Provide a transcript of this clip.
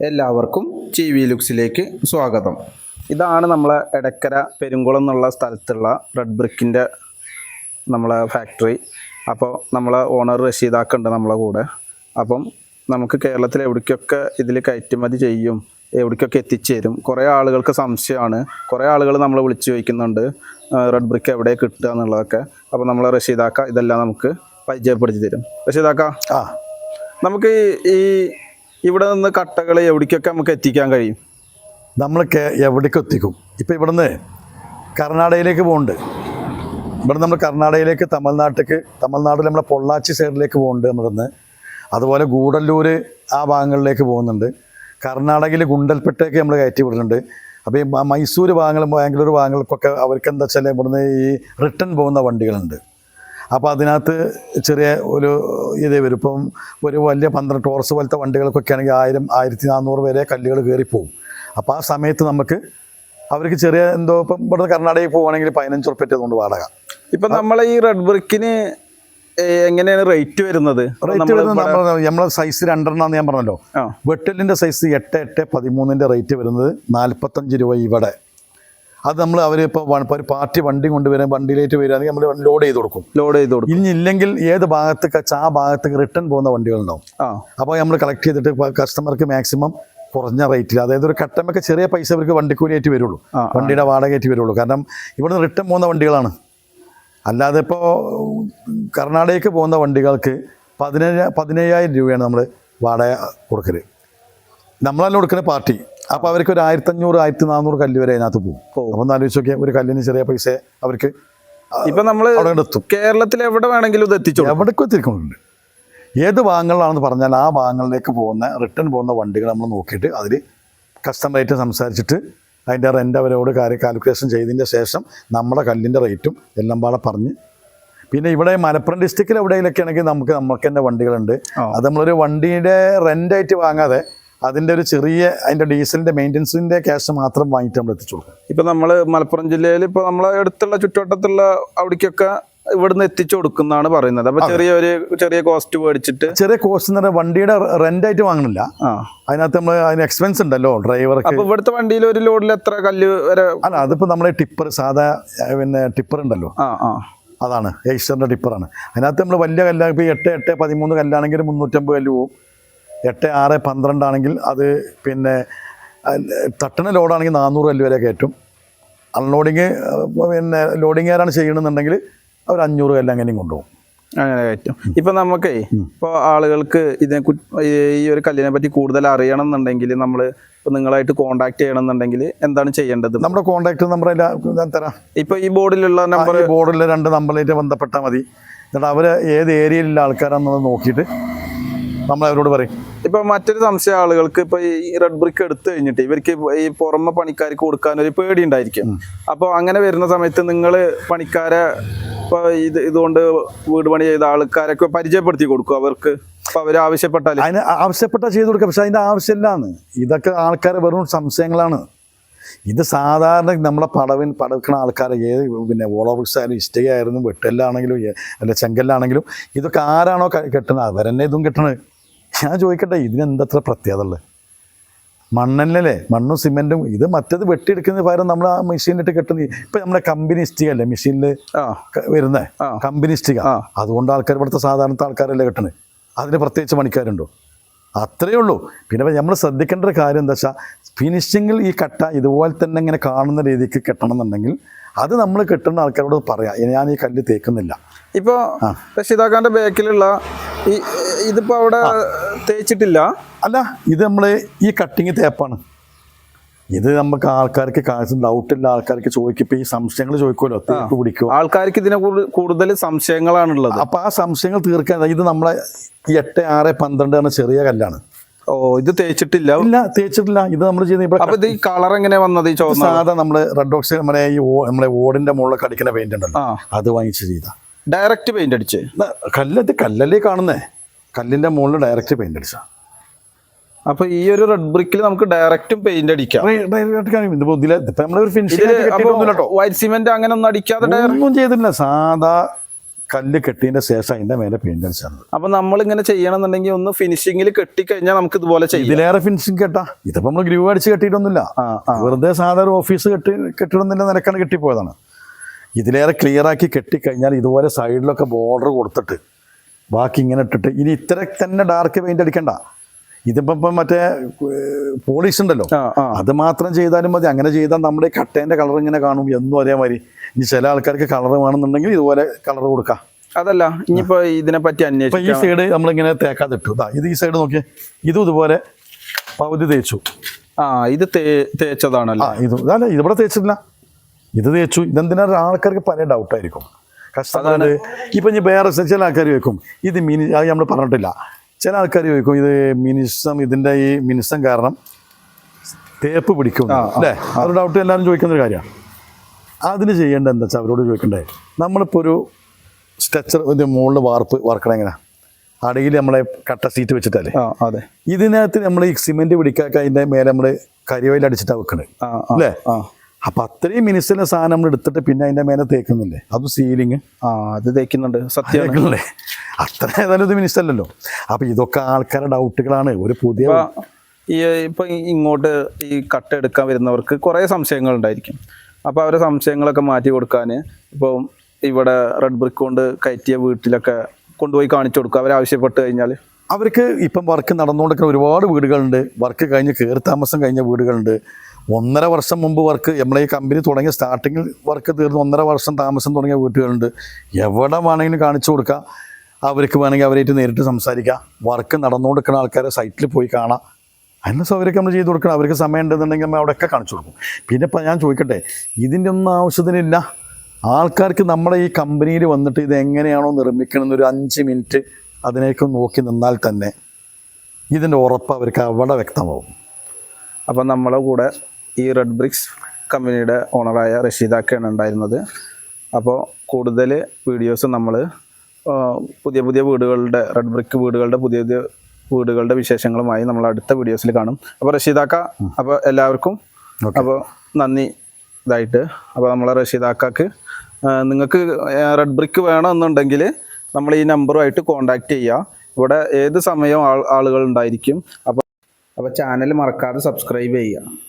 എല്ലാവർക്കും T V ലുക്സിലേക്ക് സ്വാഗതം. ഇതാണ് നമ്മളെ എടക്കര പെരുങ്കുളം എന്നുള്ള സ്ഥലത്തുള്ള റെഡ് ബ്രിക്കിന്റെ നമ്മളെ ഫാക്ടറി അപ്പോൾ നമ്മളെ ഓണർ റഷീദാക്കുണ്ട് നമ്മളെ കൂടെ. അപ്പം നമുക്ക് കേരളത്തിൽ എവിടേക്കൊക്കെ ഇതിൽ കയറ്റുമതി ചെയ്യും എവിടേക്കൊക്കെ എത്തിച്ചേരും കുറേ ആളുകൾക്ക് സംശയമാണ്. കുറേ ആളുകൾ നമ്മളെ വിളിച്ചു ചോദിക്കുന്നുണ്ട് റെഡ് ബ്രിക്ക് എവിടെ കിട്ടുക എന്നുള്ളതൊക്കെ. അപ്പോൾ നമ്മളെ റഷീദാക്ക ഇതെല്ലാം നമുക്ക് പരിചയപ്പെടുത്തി തരും. റഷീദാക്ക ആ. നമുക്ക് ഈ- ഈ ഇവിടെ നിന്ന് കട്ടകൾ എവിടേക്കൊക്കെ നമുക്ക് എത്തിക്കാൻ കഴിയും? നമ്മൾ എവിടേക്ക് എത്തിക്കും? ഇപ്പം ഇവിടുന്ന് കർണാടകയിലേക്ക് പോകുന്നുണ്ട് ഇവിടെ നമ്മൾ കർണാടകയിലേക്ക് തമിഴ്നാട്ടിലേക്ക് തമിഴ്നാട്ടിൽ നമ്മളെ പൊള്ളാച്ചി സൈഡിലേക്ക് പോകുന്നുണ്ട് നമ്മളിന്ന് അതുപോലെ ഗൂഡല്ലൂർ ആ ഭാഗങ്ങളിലേക്ക് പോകുന്നുണ്ട്. കർണാടകയിൽ ഗുണ്ടൽപ്പെട്ടേക്ക് നമ്മൾ കയറ്റി വിടുന്നുണ്ട്. അപ്പോൾ ഈ മൈസൂർ ഭാഗങ്ങളും ബാംഗ്ലൂർ ഭാഗങ്ങൾക്കൊക്കെ അവർക്ക് എന്താ വെച്ചാൽ ഇവിടുന്ന് ഈ റിട്ടേൺ പോകുന്ന വണ്ടികളുണ്ട്. അപ്പോൾ അതിനകത്ത് ചെറിയ ഒരു ഇത് വരും. ഇപ്പം ഒരു വലിയ പന്ത്രണ്ട് ടോർസ് പോലത്തെ വണ്ടികൾക്കൊക്കെ ആണെങ്കിൽ ആയിരം ആയിരത്തി നാനൂറ് വരെ കല്ലുകൾ കയറിപ്പോവും അപ്പോൾ ആ സമയത്ത് നമുക്ക് അവർക്ക് ചെറിയ എന്തോ ഇപ്പം ഇവിടെ കർണാടകയിൽ പോവുകയാണെങ്കിൽ പതിനഞ്ച് ഉറുപ്പ്യ കൊണ്ട് വാടക. ഇപ്പം നമ്മൾ ഈ റെഡ് ബ്രിക്കിന് എങ്ങനെയാണ് റേറ്റ് വരുന്നത്? റേറ്റ് നമ്മൾ വരുന്നത് നമ്മളെ സൈസ് രണ്ടെണ്ണം ഞാൻ പറഞ്ഞല്ലോ. വെട്ടലിന്റെ സൈസ് എട്ട് എട്ട് പതിമൂന്നിന്റെ റേറ്റ് വരുന്നത് നാൽപ്പത്തഞ്ച് രൂപ ഇവിടെ. അത് നമ്മൾ അവർ ഇപ്പോൾ ഒരു പാർട്ടി വണ്ടി കൊണ്ടുവരാൻ വണ്ടിയിലേക്ക് വരികയാണെങ്കിൽ നമ്മൾ ലോഡ് ചെയ്ത് കൊടുക്കും. ലോഡ് ചെയ്ത് കൊടുക്കും. ഇനി ഇല്ലെങ്കിൽ ഏത് ഭാഗത്തേക്ക് ആ ഭാഗത്തേക്ക് റിട്ടേൺ പോകുന്ന വണ്ടികളുണ്ടാവും. അപ്പോൾ നമ്മൾ കളക്ട് ചെയ്തിട്ട് കസ്റ്റമർക്ക് മാക്സിമം കുറഞ്ഞ റേറ്റിൽ അതായത് ഒരു കട്ടമൊക്കെ ചെറിയ പൈസ അവർക്ക് വണ്ടിക്കൂലിയായിട്ട് വരുള്ളൂ. വണ്ടിയുടെ വാടകയായിട്ട് വരുള്ളൂ. കാരണം ഇവിടുന്ന് റിട്ടേൺ പോകുന്ന വണ്ടികളാണ്. അല്ലാതെ ഇപ്പോൾ കർണാടകയ്ക്ക് പോകുന്ന വണ്ടികൾക്ക് പതിനേഴ് പതിനയ്യായിരം രൂപയാണ് നമ്മൾ വാടക കൊടുക്കൽ നമ്മളല്ല കൊടുക്കുന്ന പാർട്ടി. അപ്പോൾ അവർക്ക് ഒരു ആയിരത്തഞ്ഞൂറ് ആയിരത്തി നാനൂറ് കല്ല് വരെ അതിനകത്ത് പോകും. അപ്പൊ അപ്പോൾ ഒന്ന് ആലോചിച്ച് നോക്കിയാൽ ഒരു കല്ലിന് ചെറിയ പൈസ അവർക്ക് ഇപ്പൊ നമ്മൾ കേരളത്തിൽ എവിടെ വേണമെങ്കിലും ഇത് എത്തിച്ചു. എവിടേക്കും എത്തിക്കുന്നുണ്ട് ഏത് ഭാഗങ്ങളിലാണെന്ന് പറഞ്ഞാൽ ആ ഭാഗങ്ങളിലേക്ക് പോകുന്ന റിട്ടേൺ പോകുന്ന വണ്ടികൾ നമ്മൾ നോക്കിയിട്ട് അതിൽ കസ്റ്റമറായിട്ട് സംസാരിച്ചിട്ട് അതിന്റെ റെന്റ് അവരോട് കാര്യ കാൽക്കുലേഷൻ ചെയ്തതിന്റെ ശേഷം നമ്മുടെ കല്ലിന്റെ റേറ്റും എല്ലാം പാടെ പറഞ്ഞ്. പിന്നെ ഇവിടെ മലപ്പുറം ഡിസ്ട്രിക്റ്റിൽ എവിടെയെങ്കിലൊക്കെ ആണെങ്കിൽ നമുക്ക് നമുക്ക് തന്നെ വണ്ടികളുണ്ട്. അത് നമ്മളൊരു വണ്ടിയുടെ റെന്റായിട്ട് വാങ്ങാതെ അതിന്റെ ഒരു ചെറിയ അതിന്റെ ഡീസലിന്റെ മെയിന്റനൻസിന്റെ ക്യാഷ് മാത്രം വാങ്ങിയിട്ട് നമ്മൾ എത്തിച്ചു കൊടുക്കും. ഇപ്പം നമ്മൾ മലപ്പുറം ജില്ലയിൽ ഇപ്പോൾ നമ്മളെ അടുത്തുള്ള ചുറ്റുവട്ടത്തുള്ള അവിടേക്കൊക്കെ ഇവിടുന്ന് എത്തിച്ചു കൊടുക്കുന്നതാണ് പറയുന്നത്. അപ്പോൾ ചെറിയ ഒരു ചെറിയ കോസ്റ്റ് മേടിച്ചിട്ട് ചെറിയ കോസ്റ്റ് എന്ന് പറഞ്ഞാൽ വണ്ടിയുടെ റെന്റായിട്ട് വാങ്ങണില്ല. ആ. അതിനകത്ത് നമ്മൾ അതിന് എക്സ്പെൻസ് ഉണ്ടല്ലോ ഡ്രൈവർക്ക് അപ്പൊ ഇവിടുത്തെ വണ്ടിയിൽ ഒരു ലോഡിൽ എത്ര കല്ല് വരെ? അല്ല അതിപ്പോൾ നമ്മളെ ടിപ്പർ സാധാ പിന്നെ ടിപ്പർ ഉണ്ടല്ലോ. ആ ആ. അതാണ് ഏഷ്യറിന്റെ ടിപ്പറാണ് അതിനകത്ത് നമ്മൾ വലിയ കല്ലാണ് ഇപ്പോൾ എട്ട് എട്ട് പതിമൂന്ന് കല്ലാണെങ്കിൽ മുന്നൂറ്റമ്പത് കല്ല് പോവും. എട്ട് ആറ് പന്ത്രണ്ടാണെങ്കിൽ അത് പിന്നെ തട്ടണ ലോഡാണെങ്കിൽ നാനൂറ് അല്ല വരെ കയറ്റും. അൺലോഡിങ് പിന്നെ ലോഡിങ് ആരാണ് ചെയ്യണമെന്നുണ്ടെങ്കിൽ അവർ അഞ്ഞൂറ് കല്ല് അങ്ങനെയും കൊണ്ടുപോകും. അങ്ങനെ കയറ്റും. ഇപ്പം നമുക്കേ ഇപ്പോൾ ആളുകൾക്ക് ഇതിനെ കു- ഈ- ഒരു കല്ലിനെ പറ്റി കൂടുതൽ അറിയണം എന്നുണ്ടെങ്കിൽ നമ്മൾ ഇപ്പോൾ നിങ്ങളായിട്ട് കോണ്ടാക്ട് ചെയ്യണം എന്നുണ്ടെങ്കിൽ എന്താണ് ചെയ്യേണ്ടത്? നമ്മുടെ കോൺടാക്ട് നമ്പർ ഞാൻ തരാം. ഇപ്പോൾ ഈ ബോർഡിലുള്ള നമ്പർ ബോർഡിലെ രണ്ട് നമ്പറിലേക്ക് ബന്ധപ്പെട്ടാൽ മതി. എന്നിട്ട് അവർ ഏത് ഏരിയയിലുള്ള ആൾക്കാരാണെന്നുള്ളത് നോക്കിയിട്ട് നമ്മൾ അവരോട് പറയും. ഇപ്പൊ മറ്റൊരു സംശയം ആളുകൾക്ക് ഇപ്പൊ ഈ റെഡ് ബ്രിക്ക് എടുത്തു കഴിഞ്ഞിട്ട് ഇവർക്ക് ഈ പുറമെ പണിക്കാർക്ക് കൊടുക്കാൻ ഒരു പേടി ഉണ്ടായിരിക്കും. അപ്പോൾ അങ്ങനെ വരുന്ന സമയത്ത് നിങ്ങൾ പണിക്കാരെ ഇപ്പൊ ഇത് ഇതുകൊണ്ട് വീട് പണി ചെയ്ത ആൾക്കാരൊക്കെ പരിചയപ്പെടുത്തി കൊടുക്കും അവർക്ക്. അവർ ആവശ്യപ്പെട്ടാൽ അതിന് ആവശ്യപ്പെട്ടാൽ ചെയ്തു കൊടുക്കാം പക്ഷെ അതിന്റെ ആവശ്യമില്ലാന്ന്. ഇതൊക്കെ ആൾക്കാർ വെറും സംശയങ്ങളാണ്. ഇത് സാധാരണ നമ്മളെ പടവിൻ പടക്കുന്ന ആൾക്കാരെ ഏത് പിന്നെ വോളോബിക്സ് ആയാലും ഇഷ്ടിക ആയിരുന്നു വെട്ടല്ലാണെങ്കിലും അല്ല ചെങ്കല്ലാണെങ്കിലും ഇതൊക്കെ ആരാണോ കെട്ടണത്? അവരെന്നെ ഇതും കെട്ടണത്. ഞാൻ ചോദിക്കട്ടെ ഇതിനെന്തത്ര പ്രത്യേകത ഉള്ളത്? മണ്ണല്ലേ മണ്ണും സിമെന്റും ഇത് മറ്റേത് വെട്ടിയെടുക്കുന്ന പകരം നമ്മൾ ആ മെഷീനിട്ട് കെട്ടുന്നത് ഇപ്പം നമ്മുടെ കമ്പനി ഇഷ്ടിക അല്ലേ മെഷീനിൽ വരുന്നത്. കമ്പനി ഇഷ്ടിക. അതുകൊണ്ട് ആൾക്കാർ ഇവിടുത്തെ സാധാരണത്തെ ആൾക്കാരല്ലേ കെട്ടണത് അതിന് പ്രത്യേകിച്ച് പണിക്കാരുണ്ടോ? അത്രയേ ഉള്ളൂ. പിന്നെ നമ്മൾ ശ്രദ്ധിക്കേണ്ട ഒരു കാര്യം എന്താ വെച്ചാൽ ഫിനിഷിങ്ങിൽ ഈ കട്ട ഇതുപോലെ തന്നെ ഇങ്ങനെ കാണുന്ന രീതിക്ക് കെട്ടണം എന്നുണ്ടെങ്കിൽ അത് നമ്മൾ കെട്ടുന്ന ആൾക്കാരോട് പറയാം. ഞാൻ ഈ കല്ല് തേക്കുന്നില്ല. ഇപ്പോൾ രക്ഷിതാക്കാന്റെ ബാക്കിലുള്ള ഈ ഇതിപ്പോൾ അവിടെ തേച്ചിട്ടില്ല? അല്ല ഇത് നമ്മൾ ഈ കട്ടിങ് തേപ്പാണ് ഇത് നമുക്ക് ആൾക്കാർക്ക് കാശ് ഡൗട്ടില്ല ആൾക്കാർക്ക് ചോദിക്കും ഈ സംശയങ്ങൾ ചോദിക്കുമല്ലോ പിടിക്കും ആൾക്കാർക്ക് ഇതിനെ കൂടു- കൂടുതൽ സംശയങ്ങളാണുള്ളത്. അപ്പോൾ ആ സംശയങ്ങൾ തീർക്കാൻ ഇത് നമ്മളെ എട്ട് ആറ് പന്ത്രണ്ട് എന്ന ചെറിയ കല്ലാണ്. ഓ ഇത് തേച്ചിട്ടില്ല? ഇല്ല തേച്ചിട്ടില്ല. ഇത് നമ്മൾ ചെയ്യുന്ന ഇവിടെ അപ്പൊ ഇത് ഈ കളർ എങ്ങനെ വന്നത് ഈ ചോദ്യം സാധാ നമ്മൾ റെഡ് ഓക്സൈഡ് നമ്മുടെ ഈ നമ്മുടെ ഓടിന്റെ മുകളിലൊക്കെ അടിക്കുന്ന പെയിന്റ് ഉണ്ടല്ലോ. അത് വാങ്ങിച്ച് ചെയ്ത. ഡയറക്റ്റ് പെയിന്റ് അടിച്ച്? കല്ലത് കല്ലല്ലേ കാണുന്നേ? കല്ലിന്റെ മുകളിൽ ഡയറക്റ്റ് പെയിന്റ് അടിച്ച. അപ്പൊ ഈ ഒരു റെഡ് ബ്രിക്കിൽ നമുക്ക് ഡയറക്റ്റും പെയിന്റ് അടിക്കാം. വൈറ്റ് സിമെന്റ് അങ്ങനെ ഒന്നും അടിക്കാതെ ഒന്നും ചെയ്തില്ല സാധാ കല്ല് കെട്ടിയതിന്റെ ശേഷം അതിന്റെ മേലെ പെയിന്റ് അടിച്ചാണ് അപ്പൊ നമ്മളിങ്ങനെ ചെയ്യണമെന്നുണ്ടെങ്കിൽ ഒന്ന് ഫിനിഷിംഗിൽ കെട്ടി കഴിഞ്ഞാൽ നമുക്ക് ഇതുപോലെ ചെയ്യാം. ഇതിലേറെ ഫിനിഷിംഗ് കെട്ടാ. ഇതിപ്പോ നമ്മൾ ഗ്രൂവ് അടിച്ച് കെട്ടിയിട്ടൊന്നുമില്ല. വെറുതെ സാധാരണ ഓഫീസ് കെട്ടി കെട്ടിടുന്നില്ല നിലക്കാണ് കെട്ടിപ്പോയതാണ്. ഇതിലേറെ ക്ലിയർ ആക്കി കെട്ടിക്കഴിഞ്ഞാൽ ഇതുപോലെ സൈഡിലൊക്കെ ബോർഡർ കൊടുത്തിട്ട് ബാക്കി ഇങ്ങനെ ഇട്ടിട്ട് ഇനി ഇത്ര തന്നെ ഡാർക്ക് പെയിന്റ് അടിക്കണ്ട. ഇതിപ്പം ഇപ്പം മറ്റേ പോളിഷ് ഉണ്ടല്ലോ. അത് മാത്രം ചെയ്താലും മതി. അങ്ങനെ ചെയ്താൽ നമ്മുടെ കട്ടേന്റെ കളർ ഇങ്ങനെ കാണും. എന്നും ഒരേമാതിരി. ഇനി ചില ആൾക്കാർക്ക് കളർ വേണമെന്നുണ്ടെങ്കിൽ ഇതുപോലെ കളർ കൊടുക്കാം. അതല്ല ഇനിയിപ്പോ ഇതിനെ പറ്റി ഇപ്പം ഈ അന്വേഷിക്കാം. സൈഡ് നമ്മളിങ്ങനെ തേക്കാതെ ഇട്ടു. ഇത് ഈ സൈഡ് നോക്കിയേ. ഇതും ഇതുപോലെ പകുതി തേച്ചു. ആ ഇത് തേച്ചതാണല്ലോ. ഇത് അല്ല ഇതിവിടെ തേച്ചില്ല ഇത് തേച്ചു. ഇതെന്തിനാ ആൾക്കാർക്ക് പല ഡൗട്ടായിരിക്കും കഷ്ടപ്പാട് ഇപ്പം ഇനി വേറെ ചില ആൾക്കാർ വെക്കും ഇത് മിനി അത് നമ്മൾ പറഞ്ഞിട്ടില്ല. ചില ആൾക്കാർ ചോദിക്കും ഇത് മിനിസം ഇതിന്റെ ഈ മിനിസം കാരണം തേപ്പ് പിടിക്കും. അല്ലേ? അതൊരു ഡൗട്ട് എല്ലാവരും ചോദിക്കുന്ന ഒരു കാര്യമാണ്. അതിന് ചെയ്യേണ്ട എന്താ വെച്ചാൽ അവരോട് ചോദിക്കണ്ടേ? നമ്മളിപ്പോൾ ഒരു സ്ട്രെച്ചർ ഇതിന്റെ മുകളിൽ വാർപ്പ് വാർക്കണം എങ്ങനെ? അടിയിൽ നമ്മളെ കട്ട സീറ്റ് വെച്ചിട്ടല്ലേ? അതെ. ഇതിനകത്ത് നമ്മൾ ഈ സിമെന്റ് പിടിക്കാക്ക അതിന്റെ മേലെ നമ്മൾ കരിവയിൽ അടിച്ചിട്ടാണ് വെക്കണത് അല്ലേ? അപ്പൊ അത്രയും മിനിസിലെ സാധനം നമ്മൾ എടുത്തിട്ട് പിന്നെ അതിന്റെ മേലെ തേക്കുന്നില്ലേ? അത് സീലിങ് ആ അത് തേക്കുന്നുണ്ട്. തേക്കണല്ലേ അത്ര ഏതായാലും മിനിസ്റ്റർ അല്ലല്ലോ. അപ്പൊ ഇതൊക്കെ ആൾക്കാരുടെ ഡൗട്ടുകളാണ് ഒരു പുതിയ ഇപ്പൊ ഈ ഇപ്പൊ ഇങ്ങോട്ട് ഈ കട്ട് എടുക്കാൻ വരുന്നവർക്ക് കുറേ സംശയങ്ങൾ ഉണ്ടായിരിക്കും. അപ്പോൾ അവരെ സംശയങ്ങളൊക്കെ മാറ്റി കൊടുക്കാൻ ഇപ്പോൾ ഇവിടെ റെഡ് ബ്രിക്ക് കൊണ്ട് കയറ്റിയ വീട്ടിലൊക്കെ കൊണ്ടുപോയി കാണിച്ചു കൊടുക്കുക അവരാവശ്യപ്പെട്ട് കഴിഞ്ഞാൽ അവർക്ക് ഇപ്പം വർക്ക് നടന്നുകൊണ്ടിരിക്കുന്ന ഒരുപാട് വീടുകളുണ്ട്. വർക്ക് കഴിഞ്ഞ് കയറി താമസം കഴിഞ്ഞ വീടുകളുണ്ട്. ഒന്നര വർഷം മുമ്പ് വർക്ക് നമ്മളെ ഈ കമ്പനി തുടങ്ങിയ സ്റ്റാർട്ടിങ്ങിൽ വർക്ക് തീർന്ന് ഒന്നര വർഷം താമസം തുടങ്ങിയ വീട്ടുകളുണ്ട് എവിടെ വേണമെങ്കിലും കാണിച്ചു കൊടുക്കാം. അവർക്ക് വേണമെങ്കിൽ അവരായിട്ട് നേരിട്ട് സംസാരിക്കാം. വർക്ക് നടന്നുകൊടുക്കുന്ന ആൾക്കാരെ സൈറ്റിൽ പോയി കാണാം. അതിനുള്ള സൗകര്യമൊക്കെ നമ്മൾ ചെയ്ത് കൊടുക്കണം. അവർക്ക് സമയം ഉണ്ടെന്നുണ്ടെങ്കിൽ നമ്മൾ അവിടെയൊക്കെ കാണിച്ചു കൊടുക്കും. പിന്നെ ഇപ്പം ഞാൻ ചോദിക്കട്ടെ ഇതിന്റെ ഒന്നും ആവശ്യത്തിനില്ല. ആൾക്കാർക്ക് നമ്മുടെ ഈ കമ്പനിയിൽ വന്നിട്ട് ഇത് എങ്ങനെയാണോ നിർമ്മിക്കണമെന്ന് ഒരു അഞ്ച് മിനിറ്റ് അതിനേക്ക് നോക്കി നിന്നാൽ തന്നെ ഇതിന്റെ ഉറപ്പ് അവർക്ക് അവിടെ വ്യക്തമാവും. അപ്പം നമ്മളെ കൂടെ ഈ റെഡ് ബ്രിക്സ് കമ്പനിയുടെ ഓണറായ റഷീദാക്കയാണ് ഉണ്ടായിരുന്നത്. അപ്പോൾ കൂടുതൽ വീഡിയോസ് നമ്മൾ പുതിയ പുതിയ വീടുകളുടെ റെഡ് ബ്രിക്ക് വീടുകളുടെ പുതിയ പുതിയ വീടുകളുടെ വിശേഷങ്ങളുമായി നമ്മൾ അടുത്ത വീഡിയോസിൽ കാണും. അപ്പോൾ റഷീദാക്ക അപ്പോൾ എല്ലാവർക്കും അപ്പോൾ നന്ദി ഇതായിട്ട്. അപ്പോൾ നമ്മളെ റഷീദാക്കാക്ക് നിങ്ങൾക്ക് റെഡ് ബ്രിക്ക് വേണമെന്നുണ്ടെങ്കിൽ നമ്മൾ ഈ നമ്പറുമായിട്ട് കോൺടാക്റ്റ് ചെയ്യുക ഇവിടെ ഏത് സമയവും ആൾ ആളുകൾ ഉണ്ടായിരിക്കും. അപ്പോൾ അപ്പോൾ ചാനൽ മറക്കാതെ സബ്സ്ക്രൈബ് ചെയ്യുക